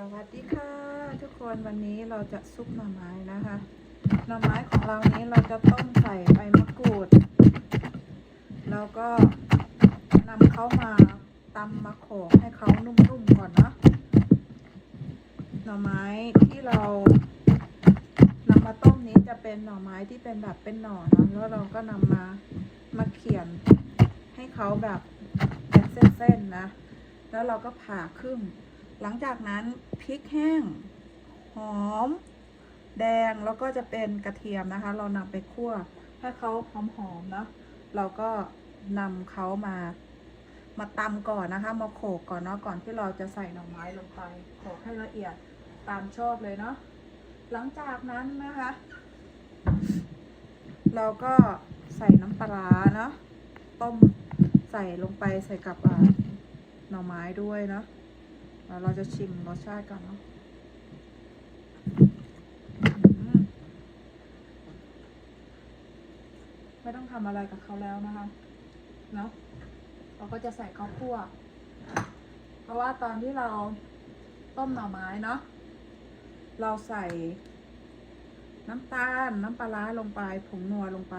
วัสดีค่ะ ทุกคนวันนี้เราจะซุปหน่อไม้นะคะ หน่อไม้ของเรานี้เราจะต้มใส่ใบมะกรูด แล้วก็นำเขามาตำมาโขลกให้เขานุ่มๆก่อนเนาะหน่อไม้ที่เรานำมาต้มนี้จะเป็นหน่อไม้ที่เป็นแบบเป็นหน่อนะแล้วเราก็นำมามาเขียนให้เขาแบบเป็นเส้นๆนะ แล้วเราก็ผ่าครึ่ง หลังจากนั้นพริกแห้ง หอม แดงแล้วก็จะเป็นกระเทียมนะคะ เรานำไปคั่วให้เขาหอมๆนะเราก็นำเขามามาตำก่อนนะคะ มาโขกก่อนเนาะก่อนที่เราจะใส่หน่อไม้ลงไปโขกให้ละเอียดตามชอบเลยเนาะหลังจากนั้นนะคะ เราก็ใส่น้ำปลาเนาะต้มใส่ลงไปใส่กับหน่อไม้ด้วยเนาะ แล้วเราจะชิมรสชาติก่อนเนาะมไม่ต้องทำอะไรกับเขาแล้วนะคะเนาะเราก็จะใส่ข้าวคั่ว เพราะว่าตอนที่เราต้มหน่อไม้เนาะเราใส่น้ำตาลน้ำปลาร้าลงไปผงนัวลงไป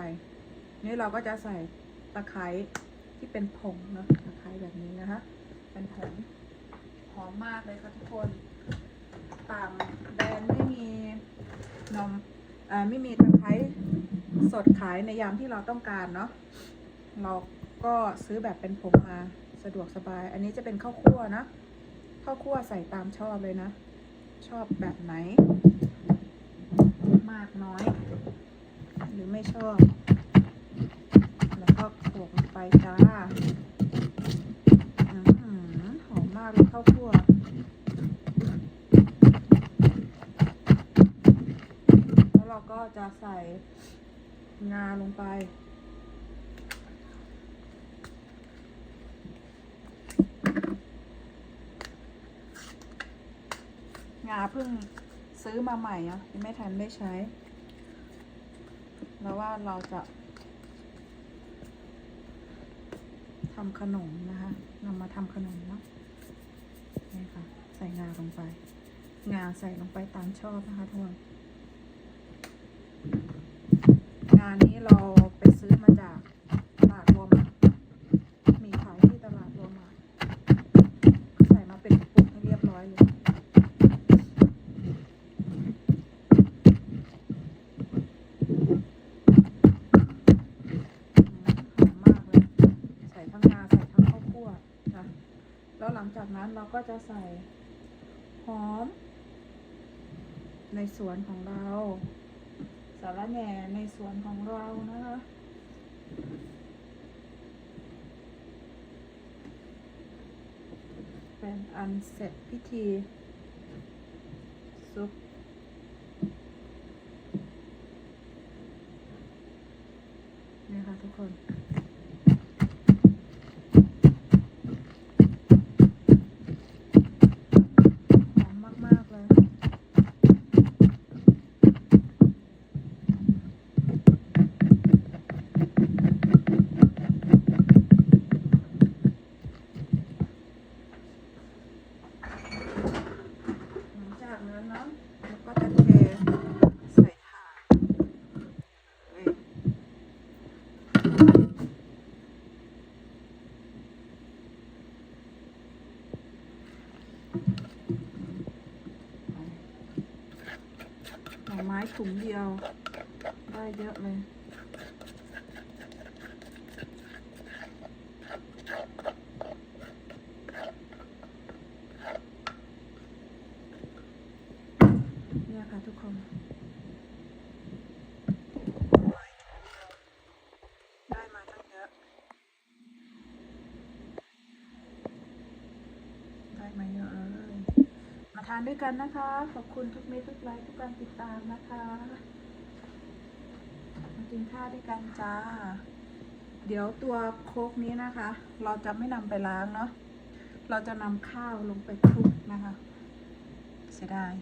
นี่เราก็จะใส่ตะไคร้ที่เป็นผงเนาะตะไคร้แบบนี้นะคะ เป็นผง อมมากเลยค่ะทุกคน ต่างแบรนด์ไม่มีนมไม่มีตะไคร้สดขายในยามที่เราต้องการเนาะ เราก็ซื้อแบบเป็นผงมาสะดวกสบาย อันนี้จะเป็นข้าวคั่วนะ ข้าวคั่วใส่ตามชอบเลยนะ ชอบแบบไหน มากน้อย หรือไม่ชอบ แล้วก็โขลกลงไปจ้า อื้อหือ หอมมากเลยข้าวคั่วแล้วเราก็จะใส่งาลงไป งาเพิ่งซื้อมาใหม่อะยังไม่ทันได้ใช้ แล้วว่าเราจะทำขนมนะคะนำมาทำขนมเนาะ ส่งาลงไป งาใส่ลงไปตามชอบนะคะทุกคนงานนี้เราไปซื้อมาจากตลาดรวมมีขายที่ตลาดรวมใส่มาเป็นกระปุกให้เรียบร้อยเลยหอมมากเลยใส่ทั้งงาใส่ทั้งข้าวคั่วนะแล้วหลังจากนั้นเราก็จะใส่หอม ในสวนของเราสาระแหน่ในสวนของเรานะคะเป็นอันเสร็จพิธีซุป นี่ค่ะทุกคน หอมมาก ๆ เลย หลังจากนั้นเนาะเราก็จะเทใส่ถาดนี่ ห น่อไม้ถุงเดียว ได้เยอะเลยเนี่ยค่ะทุกคน ได้มาตั้งเยอะ ได้มาเยอะเลย มานด้วยกันนะคะ ขอบคุณทุกเมตทุกไลค์ทุกการติดตามนะคะมากินข้าวด้วยกันจ้า เดี๋ยวตัวโคกนี้นะคะ เราจะไม่นำไปล้างเนาะเราจะนำข้าวลงไปคลุกนะคะ เสียดาย